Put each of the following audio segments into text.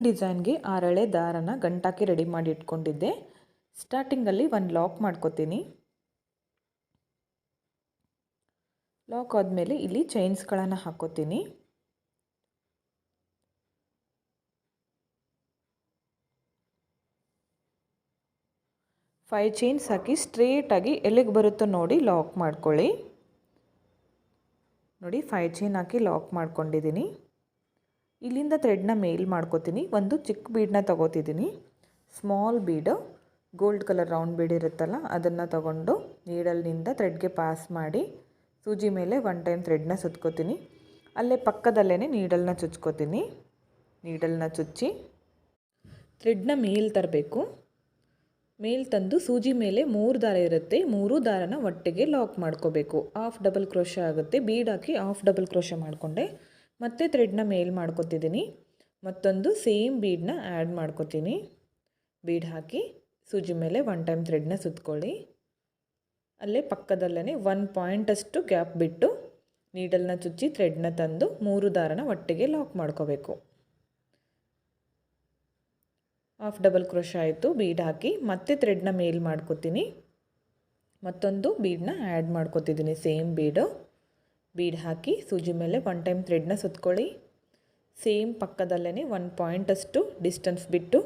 ಡಿಸೈನ್ಗೆ ಆರಳೆ ದಾರನ ಗಂಟಾಕಿ ರೆಡಿ ಮಾಡಿ ಇಟ್ಕೊಂಡಿದ್ದೆ. ಸ್ಟಾರ್ಟಿಂಗಲ್ಲಿ ಒಂದು ಲಾಕ್ ಮಾಡ್ಕೋತೀನಿ. ಲಾಕ್ ಆದಮೇಲೆ ಇಲ್ಲಿ ಚೈನ್ಸ್ಗಳನ್ನು ಹಾಕೋತೀನಿ. ಫೈವ್ ಚೈನ್ಸ್ ಹಾಕಿ ಸ್ಟ್ರೇಟಾಗಿ ಎಲ್ಲಿಗೆ ಬರುತ್ತೋ ನೋಡಿ ಲಾಕ್ ಮಾಡ್ಕೊಳ್ಳಿ. ನೋಡಿ ಫೈವ್ ಚೈನ್ ಹಾಕಿ ಲಾಕ್ ಮಾಡ್ಕೊಂಡಿದ್ದೀನಿ. ಇಲ್ಲಿಂದ ಥ್ರೆಡ್ನ ಮೇಲ್ ಮಾಡ್ಕೋತೀನಿ. ಒಂದು ಚಿಕ್ಕ ಬೀಡನ್ನ ತಗೋತಿದ್ದೀನಿ. Small bead gold colour round bead ಇರುತ್ತಲ್ಲ, ಅದನ್ನು ತಗೊಂಡು ನೀಡಲ್ನಿಂದ ಥ್ರೆಡ್ಗೆ ಪಾಸ್ ಮಾಡಿ ಸೂಜಿ ಮೇಲೆ ಒನ್ ಟೈಮ್ ಥ್ರೆಡ್ನ ಸುತ್ಕೋತೀನಿ. ಅಲ್ಲೇ ಪಕ್ಕದಲ್ಲೇ ನೀಡಲ್ನ ಚುಚ್ಕೋತೀನಿ. ನೀಡಲ್ನ ಚುಚ್ಚಿ ಥ್ರೆಡ್ನ ಮೇಲ್ ತರಬೇಕು. ಮೇಲ್ ತಂದು ಸೂಜಿ ಮೇಲೆ ಮೂರು ದಾರ ಇರುತ್ತೆ. ಮೂರು ದಾರನ ಒಟ್ಟಿಗೆ ಲಾಕ್ ಮಾಡ್ಕೋಬೇಕು. ಆಫ್ ಡಬಲ್ ಕ್ರೋಶ ಆಗುತ್ತೆ. ಬೀಡ್ ಹಾಕಿ ಆಫ್ ಡಬಲ್ ಕ್ರೋಶ ಮಾಡಿಕೊಂಡೆ. ಮತ್ತೆ ಥ್ರೆಡ್ನ ಮೇಲ್ ಮಾಡ್ಕೊತಿದ್ದೀನಿ ಮತ್ತೊಂದು ಸೇಮ್ ಬೀಡನ್ನ ಆ್ಯಡ್ ಮಾಡ್ಕೊತೀನಿ. ಬೀಡ್ ಹಾಕಿ ಸೂಜಿ ಮೇಲೆ ಒನ್ ಟೈಮ್ ಥ್ರೆಡ್ನ ಸುತ್ಕೊಳ್ಳಿ. ಅಲ್ಲೇ ಪಕ್ಕದಲ್ಲೇ ಒನ್ ಪಾಯಿಂಟಷ್ಟು ಗ್ಯಾಪ್ ಬಿಟ್ಟು ನೀಡಲ್ನ ಚುಚ್ಚಿ ಥ್ರೆಡ್ನ ತಂದು ಮೂರು ದಾರನ ಒಟ್ಟಿಗೆ ಲಾಕ್ ಮಾಡ್ಕೋಬೇಕು. ಹಾಫ್ ಡಬಲ್ ಕ್ರೋಶ ಆಯಿತು. ಬೀಡ್ ಹಾಕಿ ಮತ್ತೆ ಥ್ರೆಡ್ನ ಮೇಲ್ ಮಾಡ್ಕೋತೀನಿ. ಮತ್ತೊಂದು ಬೀಡನ್ನ ಆ್ಯಡ್ ಮಾಡ್ಕೋತಿದ್ದೀನಿ ಸೇಮ್ ಬೀಡು ಬೀಡ್ ಹಾಕಿ ಸೂಜಿ ಮೇಲೆ ಒನ್ ಟೈಮ್ ಥ್ರೆಡ್ನ ಸುತ್ಕೊಳ್ಳಿ. ಸೇಮ್ ಪಕ್ಕದಲ್ಲೇ ಒನ್ ಪಾಯಿಂಟಷ್ಟು ಡಿಸ್ಟೆನ್ಸ್ ಬಿಟ್ಟು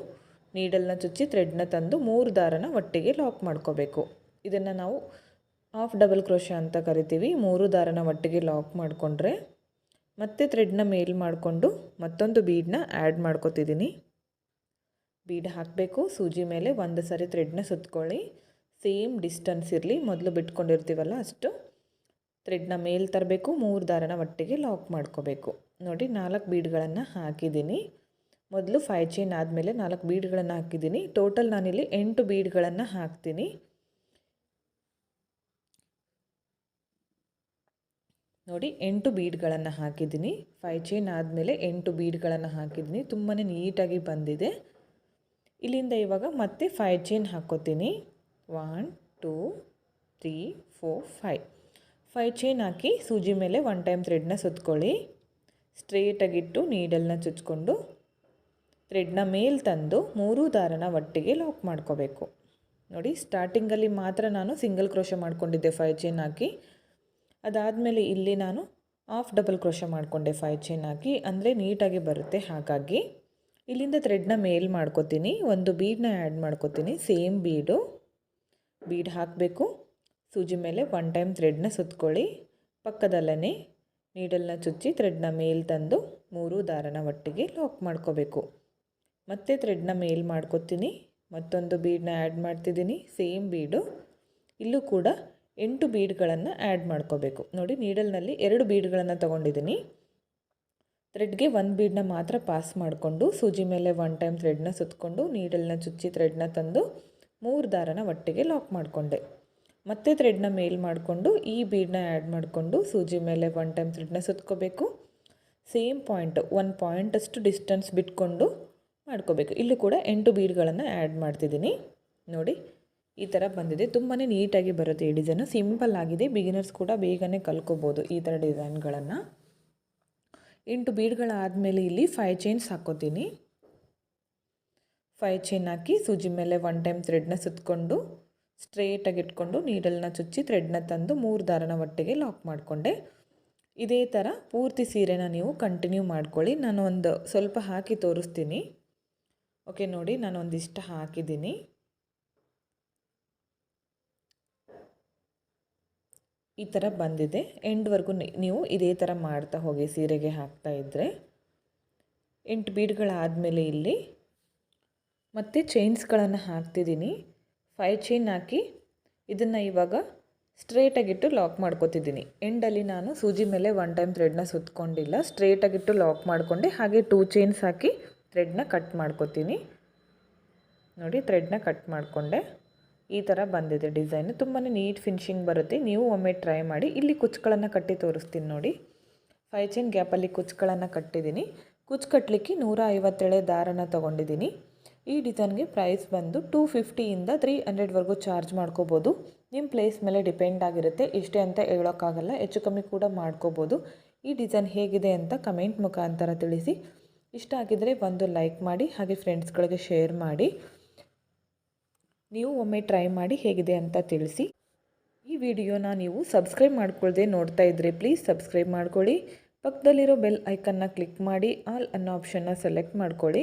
ನೀಡಲ್ನ ಚುಚ್ಚಿ ಥ್ರೆಡ್ನ ತಂದು ಮೂರು ದಾರನ ಒಟ್ಟಿಗೆ ಲಾಕ್ ಮಾಡ್ಕೋಬೇಕು. ಇದನ್ನು ನಾವು ಹಾಫ್ ಡಬಲ್ ಕ್ರೋಶ ಅಂತ ಕರಿತೀವಿ. ಮೂರು ದಾರನ ಒಟ್ಟಿಗೆ ಲಾಕ್ ಮಾಡಿಕೊಂಡ್ರೆ ಮತ್ತೆ ಥ್ರೆಡ್ನ ಮೇಲ್ ಮಾಡಿಕೊಂಡು ಮತ್ತೊಂದು ಬೀಡನ್ನ ಆ್ಯಡ್ ಮಾಡ್ಕೋತಿದ್ದೀನಿ ಬೀಡ್ ಹಾಕಬೇಕು. ಸೂಜಿ ಮೇಲೆ ಒಂದು ಸರಿ ಥ್ರೆಡ್ನ ಸುತ್ಕೊಳ್ಳಿ. ಸೇಮ್ ಡಿಸ್ಟೆನ್ಸ್ ಇರಲಿ. ಮೊದಲು ಬಿಟ್ಕೊಂಡಿರ್ತೀವಲ್ಲ ಅಷ್ಟು. ಥ್ರೆಡ್ನ ಮೇಲೆ ತರಬೇಕು, ಮೂರು ದಾರನ ಒಟ್ಟಿಗೆ ಲಾಕ್ ಮಾಡ್ಕೋಬೇಕು. ನೋಡಿ, ನಾಲ್ಕು ಬೀಡ್ಗಳನ್ನು ಹಾಕಿದ್ದೀನಿ. ಮೊದಲು ಫೈ ಚೈನ್ ಆದಮೇಲೆ ನಾಲ್ಕು ಬೀಡ್ಗಳನ್ನು ಹಾಕಿದ್ದೀನಿ. ಟೋಟಲ್ ನಾನಿಲ್ಲಿ ಎಂಟು ಬೀಡ್ಗಳನ್ನು ಹಾಕ್ತೀನಿ. ನೋಡಿ, ಎಂಟು ಬೀಡ್ಗಳನ್ನು ಹಾಕಿದ್ದೀನಿ. ಫೈ ಚೈನ್ ಆದಮೇಲೆ ಎಂಟು ಬೀಡ್ಗಳನ್ನು ಹಾಕಿದ್ದೀನಿ. ತುಂಬಾ ನೀಟಾಗಿ ಬಂದಿದೆ. ಇಲ್ಲಿಂದ ಇವಾಗ ಮತ್ತೆ ಫೈ ಚೈನ್ ಹಾಕೋತೀನಿ. One, two, three, four, five. Five chain ಹಾಕಿ ಸೂಜಿ ಮೇಲೆ ಒನ್ ಟೈಮ್ ಥ್ರೆಡ್ನ ಸುತ್ಕೊಳ್ಳಿ. ಸ್ಟ್ರೇಟಾಗಿಟ್ಟು ನೀಡಲ್ನ ಚುಚ್ಕೊಂಡು ಥ್ರೆಡ್ನ ಮೇಲೆ ತಂದು ಮೂರು ದಾರನ ಒಟ್ಟಿಗೆ ಲಾಕ್ ಮಾಡ್ಕೋಬೇಕು. ನೋಡಿ ಸ್ಟಾರ್ಟಿಂಗಲ್ಲಿ ಮಾತ್ರ ನಾನು ಸಿಂಗಲ್ ಕ್ರೋಶ ಮಾಡಿಕೊಂಡಿದ್ದೆ ಫೈವ್ ಚೈನ್ ಹಾಕಿ. ಅದಾದಮೇಲೆ ಇಲ್ಲಿ ನಾನು ಆಫ್ ಡಬಲ್ ಕ್ರೋಶ ಮಾಡಿಕೊಂಡೆ ಫೈ ಚೈನ್ ಹಾಕಿ. ಅಂದರೆ ನೀಟಾಗಿ ಬರುತ್ತೆ ಹಾಗಾಗಿ. ಇಲ್ಲಿಂದ ಥ್ರೆಡ್ನ ಮೇಲ್ ಮಾಡ್ಕೋತೀನಿ. ಒಂದು ಬೀಡನ್ನ ಆ್ಯಡ್ ಮಾಡ್ಕೋತೀನಿ. ಸೇಮ್ ಬೀಡು ಬೀಡ್ ಹಾಕಬೇಕು. ಸೂಜಿ ಮೇಲೆ ಒನ್ ಟೈಮ್ ಥ್ರೆಡ್ನ ಸುತ್ಕೊಳ್ಳಿ. ಪಕ್ಕದಲ್ಲೇ ನೀಡಲ್ನ ಚುಚ್ಚಿ ಥ್ರೆಡ್ನ ಮೇಲ್ ತಂದು ಮೂರು ದಾರನ ಒಟ್ಟಿಗೆ ಲಾಕ್ ಮಾಡ್ಕೋಬೇಕು. ಮತ್ತೆ ಥ್ರೆಡ್ನ ಮೇಲ್ ಮಾಡ್ಕೋತೀನಿ. ಮತ್ತೊಂದು ಬೀಡನ್ನ ಆ್ಯಡ್ ಮಾಡ್ತಿದ್ದೀನಿ. ಸೇಮ್ ಬೀಡು ಇಲ್ಲೂ ಕೂಡ ಎಂಟು ಬೀಡ್ಗಳನ್ನು ಆ್ಯಡ್ ಮಾಡ್ಕೋಬೇಕು. ನೋಡಿ ನೀಡಲ್ನಲ್ಲಿ ಎರಡು ಬೀಡ್ಗಳನ್ನು ತೊಗೊಂಡಿದ್ದೀನಿ. ಥ್ರೆಡ್ಗೆ ಒಂದು ಬೀಡನ್ನ ಮಾತ್ರ ಪಾಸ್ ಮಾಡಿಕೊಂಡು, ಸೂಜಿ ಮೇಲೆ ಒನ್ ಟೈಮ್ ಥ್ರೆಡ್ನ ಸುತ್ತಕೊಂಡು ನೀಡಲ್ನ ಚುಚ್ಚಿ ಥ್ರೆಡ್ನ ತಂದು ಮೂರು ದಾರನ ಒಟ್ಟಿಗೆ ಲಾಕ್ ಮಾಡಿಕೊಂಡೆ. ಮತ್ತೆ ಥ್ರೆಡ್ನ ಮೇಲ್ ಮಾಡಿಕೊಂಡು ಈ ಬೀಡನ್ನ ಆ್ಯಡ್ ಮಾಡಿಕೊಂಡು ಸೂಜಿ ಮೇಲೆ ಒನ್ ಟೈಮ್ ಥ್ರೆಡ್ನ ಸುತ್ಕೋಬೇಕು. ಸೇಮ್ ಪಾಯಿಂಟ್ ಒನ್ ಪಾಯಿಂಟಷ್ಟು ಡಿಸ್ಟೆನ್ಸ್ ಬಿಟ್ಕೊಂಡು ಮಾಡ್ಕೋಬೇಕು. ಇಲ್ಲೂ ಕೂಡ ಎಂಟು ಬೀಡ್ಗಳನ್ನು ಆ್ಯಡ್ ಮಾಡ್ತಿದ್ದೀನಿ. ನೋಡಿ, ಈ ಥರ ಬಂದಿದೆ. ತುಂಬಾ ನೀಟಾಗಿ ಬರುತ್ತೆ ಈ ಡಿಸೈನು ಸಿಂಪಲ್ ಆಗಿದೆ. ಬಿಗಿನರ್ಸ್ ಕೂಡ ಬೇಗನೆ ಕಲ್ಕೋಬೋದು ಈ ಥರ ಡಿಸೈನ್ಗಳನ್ನು ಎಂಟು ಬೀಡ್ಗಳಾದಮೇಲೆ ಇಲ್ಲಿ ಫೈ ಚೈನ್ಸ್ ಹಾಕೋತೀನಿ. ಫೈ ಚೈನ್ ಹಾಕಿ ಸೂಜಿ ಮೇಲೆ ಒನ್ ಟೈಮ್ ಥ್ರೆಡ್ನ ಸುತ್ತಕೊಂಡು ಸ್ಟ್ರೇಟಾಗಿ ಇಟ್ಕೊಂಡು ನೀಡಲ್ನ ಚುಚ್ಚಿ ಥ್ರೆಡ್ನ ತಂದು ಮೂರು ದಾರನ ಒಟ್ಟಿಗೆ ಲಾಕ್ ಮಾಡಿಕೊಂಡೆ. ಇದೇ ಥರ ಪೂರ್ತಿ ಸೀರೆನ ನೀವು ಕಂಟಿನ್ಯೂ ಮಾಡ್ಕೊಳ್ಳಿ. ನಾನು ಒಂದು ಸ್ವಲ್ಪ ಹಾಕಿ ತೋರಿಸ್ತೀನಿ. ಓಕೆ ನೋಡಿ, ನಾನು ಒಂದಿಷ್ಟು ಹಾಕಿದ್ದೀನಿ. ಈ ಥರ ಬಂದಿದೆ. ಎಂಡ್ವರೆಗೂ ನೀವು ಇದೇ ಥರ ಮಾಡ್ತಾ ಹೋಗಿ ಸೀರೆಗೆ ಹಾಕ್ತಾ ಇದ್ದರೆ ಎಂಟು ಬೀಡ್ಗಳಾದಮೇಲೆ ಇಲ್ಲಿ ಮತ್ತು ಚೈನ್ಸ್ಗಳನ್ನು ಹಾಕ್ತಿದ್ದೀನಿ. ಫೈ ಚೈನ್ ಹಾಕಿ ಇದನ್ನು ಇವಾಗ ಸ್ಟ್ರೇಟಾಗಿಟ್ಟು ಲಾಕ್ ಮಾಡ್ಕೋತಿದ್ದೀನಿ. ಎಂಡಲ್ಲಿ ನಾನು ಸೂಜಿ ಮೇಲೆ ಒನ್ ಟೈಮ್ ಥ್ರೆಡ್ನ ಸುತ್ತಕೊಂಡಿಲ್ಲ ಸ್ಟ್ರೇಟಾಗಿಟ್ಟು ಲಾಕ್ ಮಾಡಿಕೊಂಡೆ. ಹಾಗೆ ಟೂ ಚೈನ್ಸ್ ಹಾಕಿ ಥ್ರೆಡ್ನ ಕಟ್ ಮಾಡ್ಕೋತೀನಿ. ನೋಡಿ ಥ್ರೆಡ್ನ ಕಟ್ ಮಾಡಿಕೊಂಡೆ. ಈ ಥರ ಬಂದಿದೆ ಡಿಸೈನ್ ತುಂಬಾ ನೀಟ್ ಫಿನಿಶಿಂಗ್ ಬರುತ್ತೆ. ನೀವು ಒಮ್ಮೆ ಟ್ರೈ ಮಾಡಿ. ಇಲ್ಲಿ ಕುಚ್ಚುಗಳನ್ನು ಕಟ್ಟಿ ತೋರಿಸ್ತೀನಿ ನೋಡಿ. ಫೈ ಚೈನ್ ಗ್ಯಾಪಲ್ಲಿ ಕುಚ್ಚುಗಳನ್ನು ಕಟ್ಟಿದ್ದೀನಿ. ಕುಚ್ಚು ಕಟ್ಟಲಿಕ್ಕೆ ನೂರ ಐವತ್ತೇಳೆ ದಾರನ ತೊಗೊಂಡಿದ್ದೀನಿ. ಈ ಡಿಸೈನ್ಗೆ ಪ್ರೈಸ್ ಬಂದು ಟೂ ಫಿಫ್ಟಿಯಿಂದ ತ್ರೀ ಹಂಡ್ರೆಡ್ವರೆಗೂ ಚಾರ್ಜ್ ಮಾಡ್ಕೋಬೋದು. ನಿಮ್ಮ ಪ್ಲೇಸ್ ಮೇಲೆ ಡಿಪೆಂಡ್ ಆಗಿರುತ್ತೆ. ಇಷ್ಟೇ ಅಂತ ಹೇಳೋಕ್ಕಾಗಲ್ಲ. ಹೆಚ್ಚು ಕಮ್ಮಿ ಕೂಡ ಮಾಡ್ಕೋಬೋದು. ಈ ಡಿಸೈನ್ ಹೇಗಿದೆ ಅಂತ ಕಮೆಂಟ್ ಮುಖಾಂತರ ತಿಳಿಸಿ. ಇಷ್ಟ ಆಗಿದ್ದರೆ ಒಂದು ಲೈಕ್ ಮಾಡಿ, ಹಾಗೆ ಫ್ರೆಂಡ್ಸ್ಗಳಿಗೆ ಶೇರ್ ಮಾಡಿ. ನೀವು ಒಮ್ಮೆ ಟ್ರೈ ಮಾಡಿ ಹೇಗಿದೆ ಅಂತ ತಿಳಿಸಿ. ಈ ವಿಡಿಯೋನ ನೀವು ಸಬ್ಸ್ಕ್ರೈಬ್ ಮಾಡ್ಕೊಳ್ದೆ ನೋಡ್ತಾ ಇದ್ದರೆ ಪ್ಲೀಸ್ ಸಬ್ಸ್ಕ್ರೈಬ್ ಮಾಡ್ಕೊಳ್ಳಿ. ಪಕ್ಕದಲ್ಲಿರೋ ಬೆಲ್ ಐಕನ್ನ ಕ್ಲಿಕ್ ಮಾಡಿ ಆಲ್ ಅನ್ನೋ ಆಪ್ಷನ್ನ ಸೆಲೆಕ್ಟ್ ಮಾಡ್ಕೊಳ್ಳಿ.